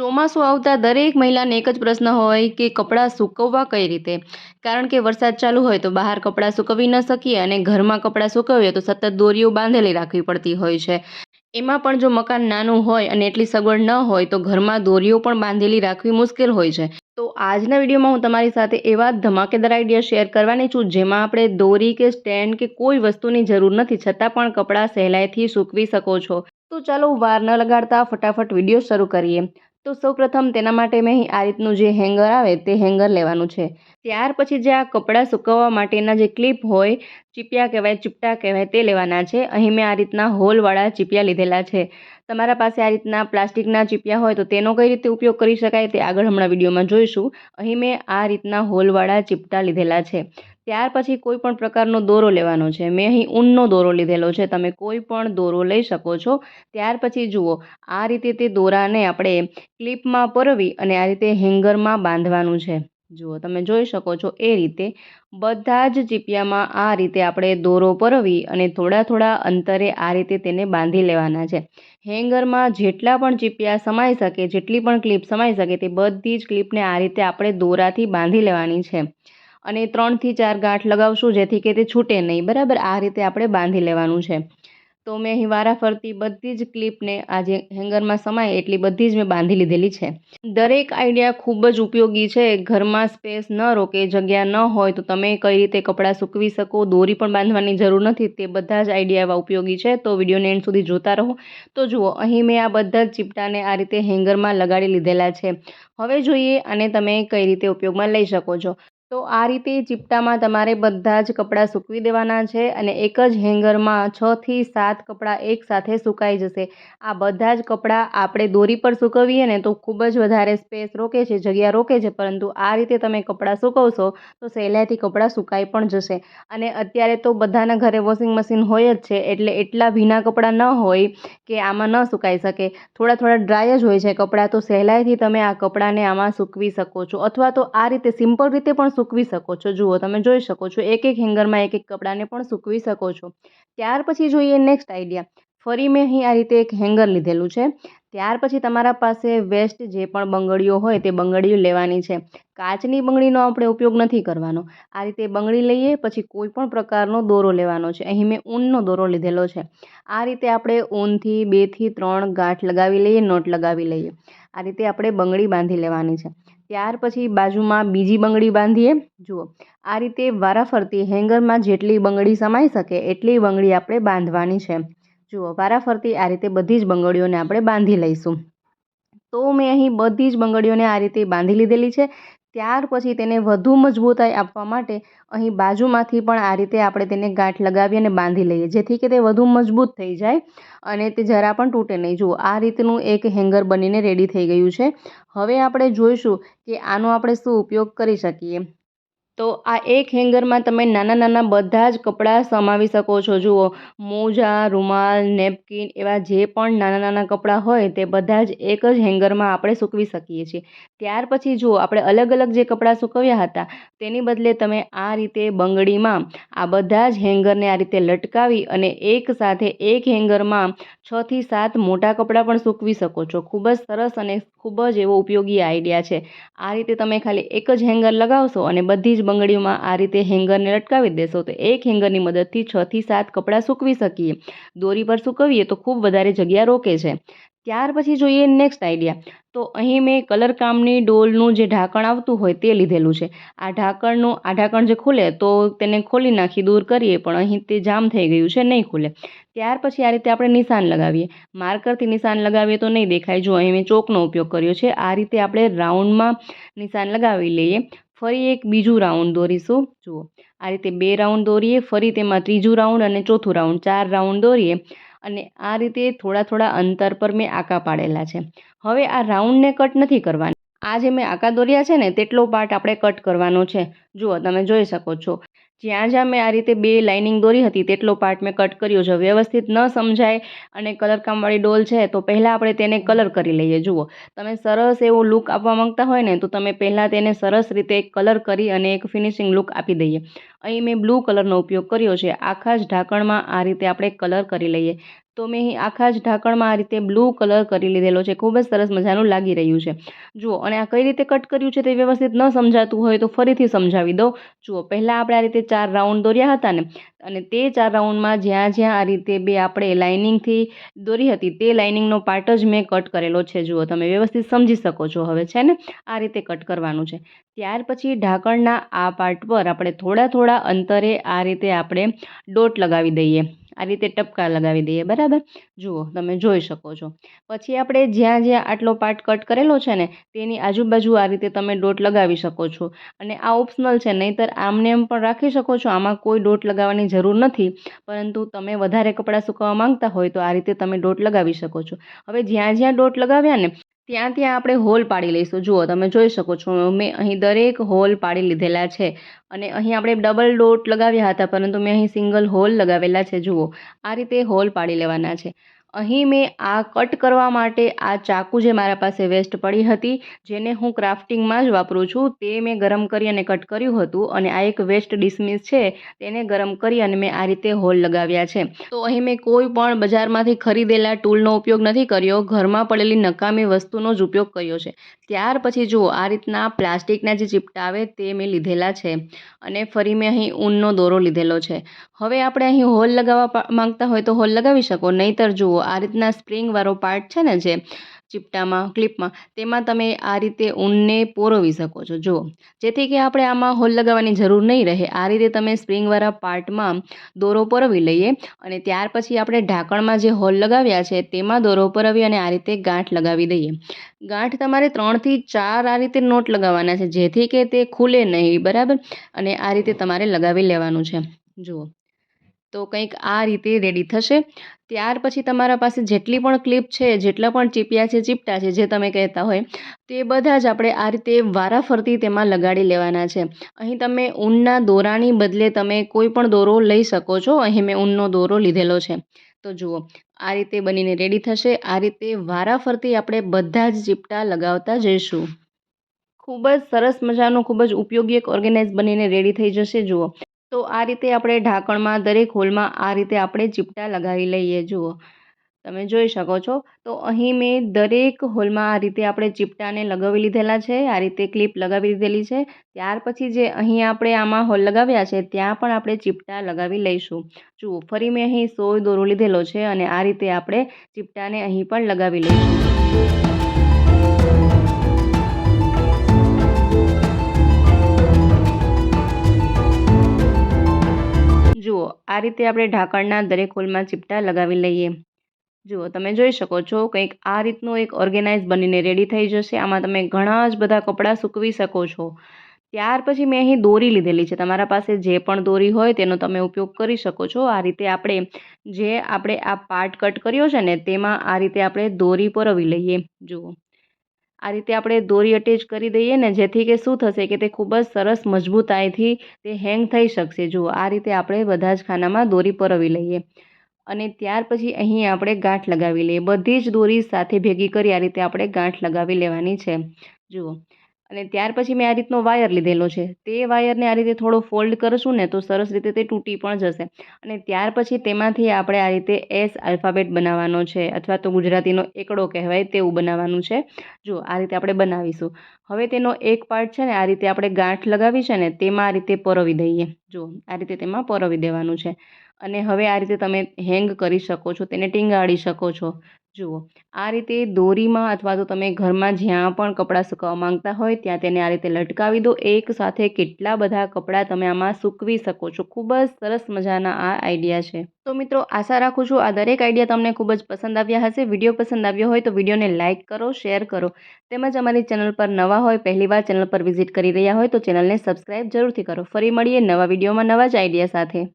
ચોમાસું આવતા દરેક મહિલાને એક જ પ્રશ્ન હોય કે કપડાં સૂકવવા કઈ રીતે? કારણ કે વરસાદ ચાલુ હોય તો બહાર કપડાં સૂકવી ન શકીએ અને ઘરમાં કપડાં સૂકવીએ તો સતત દોરીઓ બાંધેલી રાખવી પડતી હોય છે. એમાં પણ જો મકાન નાનું હોય અને એટલી સગવડ ન હોય તો ઘરમાં દોરીઓ પણ બાંધેલી રાખવી મુશ્કેલ હોય છે. તો આજના વિડીયોમાં હું તમારી સાથે એવા ધમાકેદાર આઈડિયા શેર કરવાની છું, જેમાં આપણે દોરી કે સ્ટેન્ડ કે કોઈ વસ્તુની જરૂર નથી, છતાં પણ કપડાં સહેલાઈથી સૂકવી શકો છો. તો ચાલો વાર ન લગાડતા ફટાફટ વીડિયો શરૂ કરીએ. તો સૌપ્રથમ તેના માટે મેં આ રીતનું જે હેંગર આવે તે હેંગર લેવાનું છે. ત્યાર પછી જે આ કપડાં સૂકવવા માટેના જે ક્લિપ હોય, ચીપિયા કહેવાય, ચીપટા કહેવાય તે લેવાના છે. અહીં મેં આ રીતના હોલવાળા ચીપિયા લીધેલા છે. તમારા પાસે આ રીતના પ્લાસ્ટિકના ચીપિયા હોય તો તેનો કઈ રીતે ઉપયોગ કરી શકાય તે આગળ હમણાં વિડીયોમાં જોઈશું. અહીં મેં આ રીતના હોલવાળા ચીપટા લીધેલા છે. ત્યાર પછી કોઈ પણ પ્રકારનો દોરો લેવાનો છે. મેં અહીં ઊનનો દોરો લીધેલો છે. તમે કોઈ પણ દોરો લઈ શકો છો. ત્યાર પછી જુઓ, આ રીતે તે દોરાને આપણે ક્લિપમાં પરવી અને આ રીતે હેંગરમાં બાંધવાનું છે. જુઓ, તમે જોઈ શકો છો એ રીતે બધા જ ચીપિયામાં આ રીતે આપણે દોરો પરવી અને થોડા થોડા અંતરે આ રીતે તેને બાંધી લેવાના છે. હેંગરમાં જેટલા પણ ચીપિયા સમાઈ શકે, જેટલી પણ ક્લિપ સમાઈ શકે, તે બધી જ ક્લિપને આ રીતે આપણે દોરાથી બાંધી લેવાની છે. અને ત્રણથી ચાર ગાંઠ લગાવશું જેથી કે તે છૂટે નહીં. બરાબર? આ રીતે આપણે બાંધી લેવાનું છે. તો મેં અહીં વારાફરતી બધી જ ક્લિપને આજે હેંગરમાં સમાય એટલી બધી જ મેં બાંધી લીધેલી છે. દરેક આઈડિયા ખૂબ જ ઉપયોગી છે. ઘરમાં સ્પેસ ન રોકે, જગ્યા ન હોય તો તમે કઈ રીતે કપડાં સૂકવી શકો, દોરી પણ બાંધવાની જરૂર નથી. તે બધા જ આઈડિયા એવા ઉપયોગી છે. તો વિડીયોને એન્ડ સુધી જોતા રહો. તો જુઓ, અહીં મેં આ બધા જ ચીપટાને આ રીતે હેંગરમાં લગાડી લીધેલા છે. હવે જોઈએ અને તમે કઈ રીતે ઉપયોગમાં લઈ શકો છો. તો આ રીતે ચીપટામાં તમારે બધા જ કપડાં સૂકવી દેવાના છે અને એક જ હેંગરમાં છથી સાત કપડાં એકસાથે સુકાઈ જશે. આ બધા જ કપડાં આપણે દોરી પર સૂકવીએ ને તો ખૂબ જ વધારે સ્પેસ રોકે છે, જગ્યા રોકે છે, પરંતુ આ રીતે તમે કપડાં સૂકવશો તો સહેલાઈથી કપડાં સુકાઈ પણ જશે. અને અત્યારે તો બધાના ઘરે વોશિંગ મશીન હોય જ છે, એટલે એટલા ભીના કપડાં ન હોય કે આમાં ન સુકાઈ શકે. થોડા થોડા ડ્રાય જ હોય છે કપડાં, તો સહેલાઈથી તમે આ કપડાંને આમાં સૂકવી શકો છો. અથવા તો આ રીતે સિમ્પલ રીતે પણ સૂકવી શકો છો. જુઓ, તમે જોઈ શકો છો, એક એક હેંગરમાં એક એક કપડાને પણ સૂકવી શકો છો. ત્યાર પછી જોઈએ નેક્સ્ટ આઈડિયા ફરી મેં અહીં આ રીતે એક હેંગર લીધેલું છે. ત્યાર પછી તમારા પાસે વેસ્ટ જે પણ બંગડીઓ હોય તે બંગડીઓ લેવાની છે. કાચની બંગડીનો આપણે ઉપયોગ નથી કરવાનો. આ રીતે બંગડી લઈએ, પછી કોઈ પણ પ્રકારનો દોરો લેવાનો છે. અહીં મેં ઊનનો દોરો લીધેલો છે. આ રીતે આપણે ઊનથી બેથી ત્રણ ગાંઠ લગાવી લઈએ, નોટ લગાવી લઈએ. આ રીતે આપણે બંગડી બાંધી લેવાની છે. ત્યાર પછી બાજુમાં બીજી બંગડી બાંધીએ. જુઓ, આ રીતે વારાફરતી હેંગરમાં જેટલી બંગડી સમાઈ શકે એટલી બંગડી આપણે બાંધવાની છે. જુઓ, વારાફરતી આ રીતે બધી જ બંગડીઓને આપણે બાંધી લઈશું. તો મેં અહીં બધી જ બંગડીઓને આ રીતે બાંધી લીધેલી છે. ત્યાર પછી તેને વધુ મજબૂતાઈ આપવા માટે અહીં બાજુમાંથી પણ આ રીતે આપણે તેને ગાંઠ લગાવી અને બાંધી લઈએ, જેથી કે તે વધુ મજબૂત થઈ જાય અને તે જરા પણ તૂટે નહીં. જુઓ, આ રીતનું એક હેંગર બનીને રેડી થઈ ગયું છે. હવે આપણે જોઈશું કે આનો આપણે શું ઉપયોગ કરી શકીએ. તો આ એક હેંગરમાં તમે નાના નાના બધા જ કપડાં સમાવી શકો છો. જુઓ, મોજા, રૂમાલ, નેપકિન એવા જે પણ નાના નાના કપડાં હોય તે બધા જ એક જ હેંગરમાં આપણે સૂકવી શકીએ છીએ. ત્યાર પછી જુઓ, આપણે અલગ અલગ જે કપડાં સૂકવ્યા હતા તેની બદલે તમે આ રીતે બંગડીમાં આ બધા જ હેંગરને આ રીતે લટકાવી અને એક સાથે એક હેંગરમાં છથી સાત મોટા કપડાં પણ સૂકવી શકો છો. ખૂબ જ સરસ અને ખૂબ જ એવો ઉપયોગી આઈડિયા છે. આ રીતે તમે ખાલી એક જ હેંગર લગાવશો અને બધી જ બંગડીઓમાં આ રીતે હેંગરને લટકાવી દેશો, તો એક હેંગરની મદદથી છથી સાત કપડાં સૂકવી શકીએ. દોરી પર સૂકવીએ તો ખૂબ વધારે જગ્યા રોકે છે. ત્યાર પછી જોઈએ નેક્સ્ટ આઈડિયા તો અહીં મેં કલર કામની ડોલનું જે ઢાંકણ આવતું હોય તે લીધેલું છે. આ ઢાંકણનું, આ ઢાંકણ જે ખુલે તો તેને ખોલી નાખી, દૂર કરીએ, પણ અહીં તે જામ થઈ ગયું છે, નહીં ખુલે. ત્યાર પછી આ રીતે આપણે નિશાન લગાવીએ. માર્કરથી નિશાન લગાવીએ તો નહીં દેખાય. જો અહીં મેં ચોકનો ઉપયોગ કર્યો છે, આ રીતે આપણે રાઉન્ડમાં નિશાન લગાવી લઈએ. ફરી એક બીજું રાઉન્ડ દોરીશું. જુઓ. આ રીતે બે રાઉન્ડ દોરીએ, ફરી તેમાં ત્રીજું રાઉન્ડ અને ચોથું રાઉન્ડ. ચાર રાઉન્ડ દોરીએ. અને આ રીતે થોડા થોડા અંતર પર મેં આંકા પાડેલા છે. હવે આ રાઉન્ડને કટ નથી કરવાની. આ જે મેં આંકા દોર્યા છે ને, તેટલો પાર્ટ આપણે કટ કરવાનો છે. જુઓ, તમે જોઈ શકો છો. જ્યાં જ્યાં મેં આ રીતે બે લાઇનિંગ દોરી હતી તેટલો પાર્ટ મેં કટ કર્યો. છે વ્યવસ્થિત ન સમજાય અને કલરકામવાળી ડોલ છે, તો પહેલાં આપણે તેને કલર કરી લઈએ. જુઓ, તમે સરસ એવો લુક આપવા માંગતા હોય ને, તો તમે પહેલાં તેને સરસ રીતે કલર કરી અને એક ફિનિશિંગ લુક આપી દઈએ. અહીં મેં બ્લુ કલરનો ઉપયોગ કર્યો છે. આખા જ ઢાંકણમાં આ રીતે આપણે કલર કરી લઈએ. તો મેં આખા જ ઢાંકણમાં આ રીતે બ્લુ કલર કરી લીધેલો છે. ખૂબ જ સરસ મજાનું લાગી રહ્યું છે. જુઓ, અને આ કઈ રીતે કટ કર્યું છે તે વ્યવસ્થિત ન સમજાતું હોય તો ફરીથી સમજાવી દઉં. જુઓ, પહેલાં આપણે આ રીતે ચાર રાઉન્ડ દોર્યા હતા ને, અને તે ચાર રાઉન્ડમાં જ્યાં જ્યાં આ રીતે બે આપણે લાઇનિંગથી દોરી હતી તે લાઇનિંગનો પાર્ટ જ મેં કટ કરેલો છે. જુઓ, તમે વ્યવસ્થિત સમજી શકો છો હવે, છે ને? આ રીતે કટ કરવાનું છે. ત્યાર પછી ઢાંકણના આ પાર્ટ પર આપણે થોડા થોડા અંતરે આ રીતે આપણે ડોટ લગાવી દઈએ. આ રીતે ટપકા લગાવી દઈએ, બરાબર? જુઓ, તમે જોઈ શકો છો. પછી આપણે જ્યાં જ્યાં આટલો પાર્ટ કટ કરેલો છે ને, તેની આજુબાજુ આ રીતે તમે ડોટ લગાવી શકો છો. અને આ ઓપ્શનલ છે, નહીંતર આમને એમ પણ રાખી શકો છો, આમાં કોઈ ડોટ લગાવવાની જરૂર નથી. પરંતુ તમે વધારે કપડાં સુકવવા માંગતા હોય તો આ રીતે તમે ડોટ લગાવી શકો છો. હવે જ્યાં જ્યાં ડોટ લગાવ્યા ને ત્યાં ત્યાં આપણે હોલ પાડી લઈશું. જુઓ, તમે જોઈ શકો છો, મેં અહીં દરેક હોલ પાડી લીધેલા છે અને અહીં આપણે ડબલ ડોટ લગાવ્યા હતા, પરંતુ મેં અહીં સિંગલ હોલ લગાવેલા છે. જુઓ, આ રીતે હોલ પાડી લેવાના છે. અહીં મેં આ કટ કરવા માટે આ ચાકુ જે મારા પાસે વેસ્ટ પડી હતી, જેને હું ક્રાફ્ટિંગમાં જ વાપરું છું, તે મેં ગરમ કરી અને કટ કર્યું હતું અને આ એક વેસ્ટ ડિસમિસ છે, તેને ગરમ કરી અને મેં આ રીતે હોલ લગાવ્યા છે. તો અહીં મેં કોઈ પણ બજારમાંથી ખરીદેલા ટૂલનો ઉપયોગ નથી કર્યો, ઘરમાં પડેલી નકામી વસ્તુનો જ ઉપયોગ કર્યો છે. ત્યાર પછી જુઓ, આ રીતના પ્લાસ્ટિકના જે ચીપટા તે મેં લીધેલા છે અને ફરી મેં અહીં ઊનનો દોરો લીધેલો છે. હવે આપણે અહીં હોલ લગાવવા માંગતા હોય તો હોલ લગાવી શકો, નહીંતર જુઓ આ રીતના સ્પ્રિંગવાળો પાર્ટ છે ને જે ચીપટામાં ક્લિપમાં તેમાં તમે આ રીતે ઊનને પોરવી શકો છો. જુઓ, જેથી કે આપણે આમાં હોલ લગાવવાની જરૂર નહીં રહે. આ રીતે તમે સ્પ્રિંગવાળા પાર્ટમાં દોરો પરોવી લઈએ અને ત્યાર પછી આપણે ઢાંકણમાં જે હોલ લગાવ્યા છે તેમાં દોરો પરોવી અને આ રીતે ગાંઠ લગાવી દઈએ. ગાંઠ તમારે ત્રણથી ચાર આ રીતે નોટ લગાવવાના છે જેથી કે તે ખુલે નહીં, બરાબર? અને આ રીતે તમારે લગાવી લેવાનું છે. જુઓ તો કંઈક આ રીતે રેડી થશે. ત્યાર પછી તમારા પાસે જેટલી પણ ક્લિપ છે, જેટલા પણ ચીપિયા છે, ચીપટા છે, જે તમે કહેતા હોય, તે બધા જ આપણે આ રીતે વારાફરતી તેમાં લગાડી લેવાના છે. અહીં તમે ઊનના દોરાની બદલે તમે કોઈ પણ દોરો લઈ શકો છો. અહીં મેં ઊનનો દોરો લીધેલો છે. તો જુઓ, આ રીતે બનીને રેડી થશે. આ રીતે વારાફરતી આપણે બધા જ ચીપટા લગાવતા જઈશું. ખૂબ જ સરસ મજાનું, ખૂબ જ ઉપયોગી એક ઓર્ગેનાઇઝ બનીને રેડી થઈ જશે. જુઓ. તો આ રીતે આપણે ઢાંકણમાં દરેક હોલમાં આ રીતે આપણે ચીપટા લગાવી લઈએ, જુઓ. તમે જોઈ શકો છો. તો અહીં મેં દરેક હોલમાં આ રીતે આપણે ચીપટાને લગાવી લીધેલા છે, આ રીતે ક્લિપ લગાવી લીધેલી છે. ત્યાર પછી જે અહીં આપણે આમાં હોલ લગાવ્યા છે, ત્યાં પણ આપણે ચીપટા લગાવી લઈશું. જુઓ, ફરી મેં અહીં સોય દોરો લીધેલો છે અને આ રીતે આપણે ચીપટાને અહીં પણ લગાવી લઈશું. જુઓ, આ રીતે આપણે ઢાંકણના દરેક હોલમાં ચીપટા લગાવી લઈએ. જુઓ, તમે જોઈ શકો છો કંઈક આ રીતનું એક ઓર્ગેનાઇઝ બનીને રેડી થઈ જશે. આમાં તમે ઘણા જ બધા કપડાં સૂકવી શકો છો. ત્યાર પછી મેં અહીં દોરી લીધેલી છે. તમારા પાસે જે પણ દોરી હોય તેનો તમે ઉપયોગ કરી શકો છો. આ રીતે આપણે જે આપણે આ પાર્ટ કટ કર્યો છે ને, તેમાં આ રીતે આપણે દોરી પરવી લઈએ. જુઓ. આ રીતે આપણે દોરી અટેચ કરી દઈએ ને, જેથી કે શું થશે કે તે ખૂબ જ સરસ મજબૂતાઈથી તે હેંગ થઈ શકશે. જુઓ, આ રીતે આપણે બધા જ ખાનામાં દોરી પરવી લઈએ. અને ત્યાર પછી અહીં આપણે ગાંઠ લગાવી લઈએ. બધી જ દોરી સાથે ભેગી કરી આ રીતે આપણે ગાંઠ લગાવી લેવાની છે. જુઓ અને ત્યાર પછી મેં આ રીતનો વાયર લીધેલો છે. તે વાયરને આ રીતે થોડો ફોલ્ડ કરશું ને તો સરસ રીતે તે તૂટી પણ જશે. અને ત્યાર પછી તેમાંથી આપણે આ રીતે એસ આલ્ફાબેટ બનાવવાનો છે અથવા તો ગુજરાતીનો એકડો કહેવાય તેવું બનાવવાનું છે. જો, આ રીતે આપણે બનાવીશું. હવે તેનો એક પાર્ટ છે ને, આ રીતે આપણે ગાંઠ લગાવી છે ને, તેમાં આ રીતે પરોવી દઈએ. જો, આ રીતે તેમાં પરોવી દેવાનું છે. અને હવે આ રીતે તમે હેંગ કરી શકો છો, તેને ટીંગાળી શકો છો. જુઓ, આ રીતે દોરીમાં અથવા તો તમે ઘરમાં જ્યાં પણ કપડાં સુકવવા માંગતા હોય, ત્યાં તેને આ રીતે લટકાવી દો. એક સાથે કેટલા બધા કપડાં તમે આમાં સૂકવી શકો છો. ખૂબ જ સરસ મજાના આ આઈડિયા છે. તો મિત્રો, આશા રાખું છું આ દરેક આઈડિયા તમને ખૂબ જ પસંદ આવ્યા હશે. વીડિયો પસંદ આવ્યો હોય તો વિડીયોને લાઇક કરો, શેર કરો. તેમજ અમારી ચેનલ પર નવા હોય, પહેલીવાર ચેનલ પર વિઝિટ કરી રહ્યા હોય તો ચેનલને સબસ્ક્રાઈબ જરૂરથી કરો. ફરી મળીએ નવા વિડીયોમાં નવા જ આઈડિયા સાથે.